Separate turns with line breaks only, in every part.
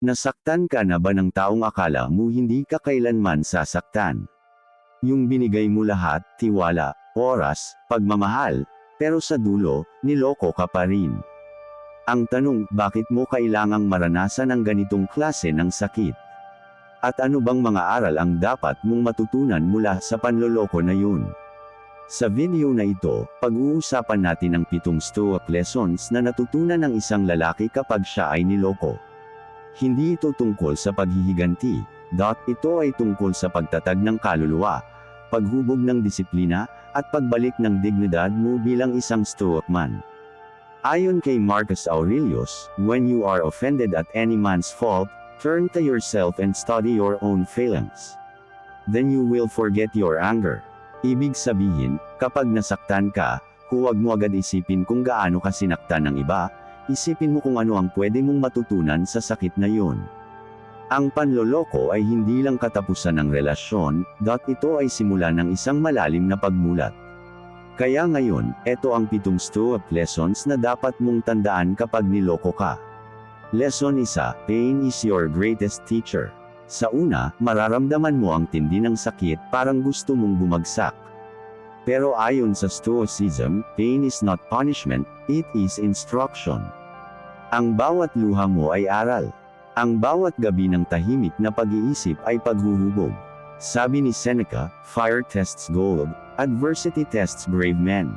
Nasaktan ka na ba ng taong akala mo hindi ka kailanman sasaktan? Yung binigay mo lahat, tiwala, oras, pagmamahal, pero sa dulo, niloko ka pa rin. Ang tanong, bakit mo kailangang maranasan ang ganitong klase ng sakit? At ano bang mga aral ang dapat mong matutunan mula sa panloloko na yun? Sa video na ito, pag-uusapan natin ang pitong stoic lessons na natutunan ng isang lalaki kapag siya ay niloko. Hindi ito tungkol sa paghihiganti, dot ito ay tungkol sa pagtatag ng kaluluwa, paghubog ng disiplina, at pagbalik ng dignidad mo bilang isang stoic man. Ayon kay Marcus Aurelius, when you are offended at any man's fault, turn to yourself and study your own failings. Then you will forget your anger. Ibig sabihin, kapag nasaktan ka, huwag mo agad isipin kung gaano ka sinaktan ng iba, isipin mo kung ano ang pwede mong matutunan sa sakit na yun. Ang panloloko ay hindi lang katapusan ng relasyon, dot ito ay simula ng isang malalim na pagmulat. Kaya ngayon, eto ang pitong stoic lessons na dapat mong tandaan kapag niloko ka. Lesson 1, Pain is your greatest teacher. Sa una, mararamdaman mo ang tindi ng sakit parang gusto mong bumagsak. Pero ayon sa Stoicism, pain is not punishment, it is instruction. Ang bawat luha mo ay aral. Ang bawat gabi ng tahimik na pag-iisip ay paghuhubog. Sabi ni Seneca, fire tests gold, adversity tests brave men.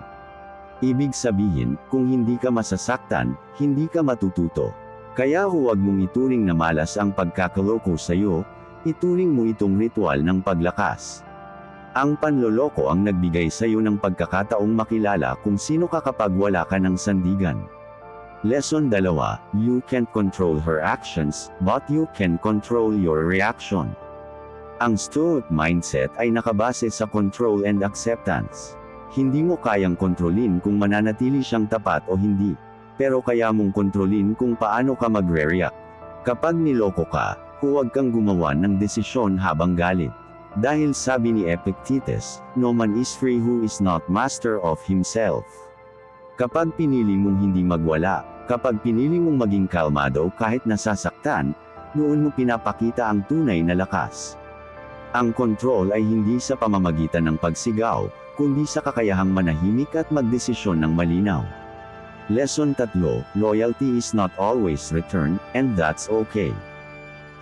Ibig sabihin, kung hindi ka masasaktan, hindi ka matututo. Kaya huwag mong ituring na malas ang pagkakaloko sa iyo, ituring mo itong ritual ng paglakas. Ang panloloko ang nagbigay sa iyo ng pagkakataong makilala kung sino ka kapag wala ka ng sandigan. Lesson 2, You can't control her actions, but you can control your reaction. Ang Stoic mindset ay nakabase sa control and acceptance. Hindi mo kayang kontrolin kung mananatili siyang tapat o hindi pero kaya mong kontrolin kung paano ka magre-react. Kapag niloko ka, huwag kang gumawa ng desisyon habang galit. Dahil sabi ni Epictetus, no man is free who is not master of himself. Kapag pinili mong hindi magwala, kapag pinili mong maging kalmado kahit nasasaktan, noon mo pinapakita ang tunay na lakas. Ang control ay hindi sa pamamagitan ng pagsigaw, kundi sa kakayahang manahimik at magdesisyon ng malinaw. Lesson 3, Loyalty is not always returned, and that's okay.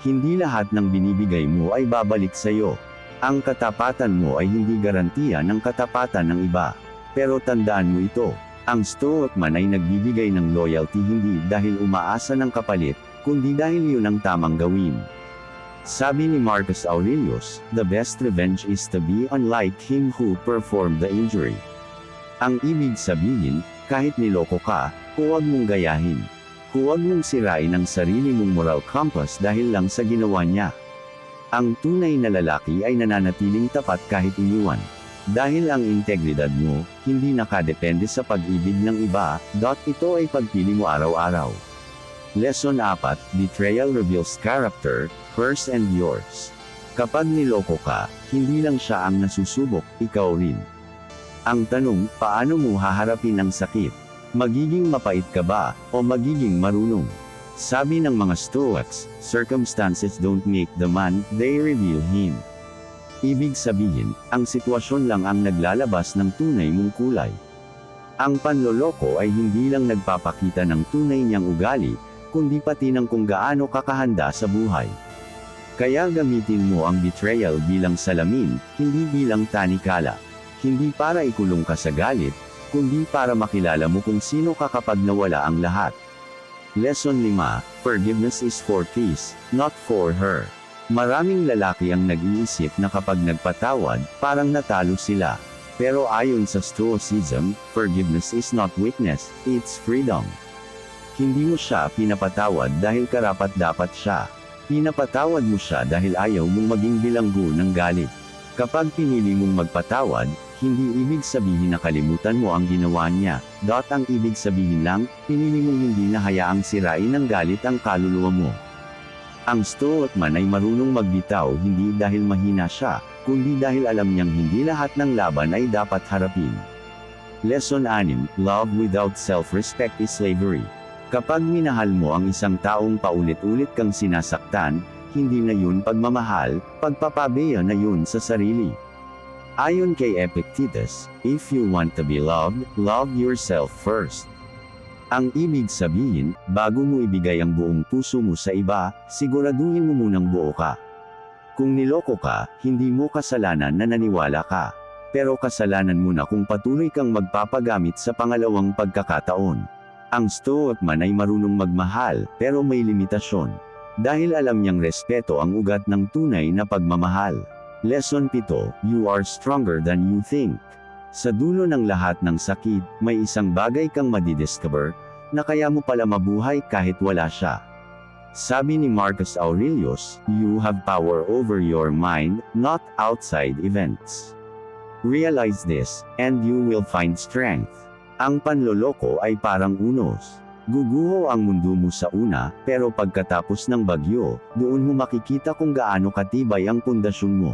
Hindi lahat ng binibigay mo ay babalik sa iyo. Ang katapatan mo ay hindi garantiya ng katapatan ng iba. Pero tandaan mo ito, ang Stoic man ay nagbibigay ng loyalty hindi dahil umaasa ng kapalit, kundi dahil yun ang tamang gawin. Sabi ni Marcus Aurelius, the best revenge is to be unlike him who performed the injury. Ang ibig sabihin, kahit niloko ka, huwag mong gayahin. Huwag mong sirain ang sarili mong moral compass dahil lang sa ginawa niya. Ang tunay na lalaki ay nananatiling tapat kahit iniwan. Dahil ang integridad mo, hindi nakadepende sa pag-ibig ng iba, dot ito ay pagpili mo araw-araw. Lesson 4, Betrayal reveals character, hers and yours. Kapag niloko ka, hindi lang siya ang nasusubok, ikaw rin. Ang tanong, paano mo haharapin ang sakit? Magiging mapait ka ba, o magiging marunong? Sabi ng mga Stoics, circumstances don't make the man, they reveal him. Ibig sabihin, ang sitwasyon lang ang naglalabas ng tunay mong kulay. Ang panloloko ay hindi lang nagpapakita ng tunay niyang ugali, kundi pati ng kung gaano kakahanda sa buhay. Kaya gamitin mo ang betrayal bilang salamin, hindi bilang tanikala. Hindi para ikulong ka sa galit, kundi para makilala mo kung sino ka kapag nawala ang lahat. Lesson 5, Forgiveness is for peace, not for her. Maraming lalaki ang nag-iisip na kapag nagpatawad, parang natalo sila. Pero ayon sa Stoicism, forgiveness is not weakness, it's freedom. Hindi mo siya pinapatawad dahil karapat dapat siya. Pinapatawad mo siya dahil ayaw mong maging bilanggo ng galit. Kapag pinili mong magpatawad, hindi ibig sabihin na kalimutan mo ang ginawa niya. Dot ang ibig sabihin lang, pinili mong hindi na hayaang sirain ng galit ang kaluluwa mo. Ang Stoic man ay marunong magbitaw hindi dahil mahina siya, kundi dahil alam niyang hindi lahat ng laban ay dapat harapin. Lesson 6, Love without self-respect is slavery. Kapag minahal mo ang isang taong paulit-ulit kang sinasaktan, hindi na yun pagmamahal, pagpapabeya na yun sa sarili. Ayon kay Epictetus, if you want to be loved, love yourself first. Ang ibig sabihin, bago mo ibigay ang buong puso mo sa iba, siguraduhin mo munang buo ka. Kung niloko ka, hindi mo kasalanan na naniwala ka. Pero kasalanan mo na kung patuloy kang magpapagamit sa pangalawang pagkakataon. Ang Stoic man ay marunong magmahal, pero may limitasyon. Dahil alam niyang respeto ang ugat ng tunay na pagmamahal. Lesson 7, You are stronger than you think. Sa dulo ng lahat ng sakit, may isang bagay kang madidiscover, na kaya mo pala mabuhay kahit wala siya. Sabi ni Marcus Aurelius, you have power over your mind, not outside events. Realize this, and you will find strength. Ang panloloko ay parang unos. Guguho ang mundo mo sa una, pero pagkatapos ng bagyo, doon mo makikita kung gaano katibay ang pundasyon mo.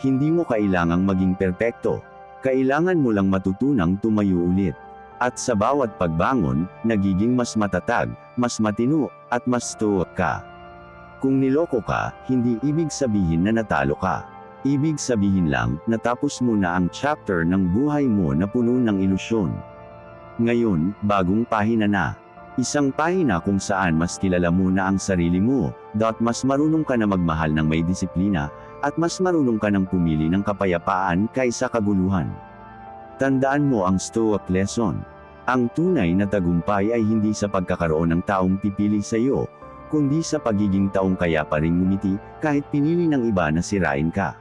Hindi mo kailangang maging perpekto. Kailangan mo lang matutunang tumayo ulit. At sa bawat pagbangon, nagiging mas matatag, mas matino, at mas stoic ka. Kung niloko ka, hindi ibig sabihin na natalo ka. Ibig sabihin lang, natapos mo na ang chapter ng buhay mo na puno ng ilusyon. Ngayon, bagong pahina na. Isang pahina kung saan mas kilala mo na ang sarili mo, dot mas marunong ka na magmahal ng may disiplina, at mas marunong ka ng pumili ng kapayapaan kaysa kaguluhan. Tandaan mo ang Stoic lesson. Ang tunay na tagumpay ay hindi sa pagkakaroon ng taong pipili sa iyo, kundi sa pagiging taong kaya pa ring ngumiti, kahit pinili ng iba na sirain ka.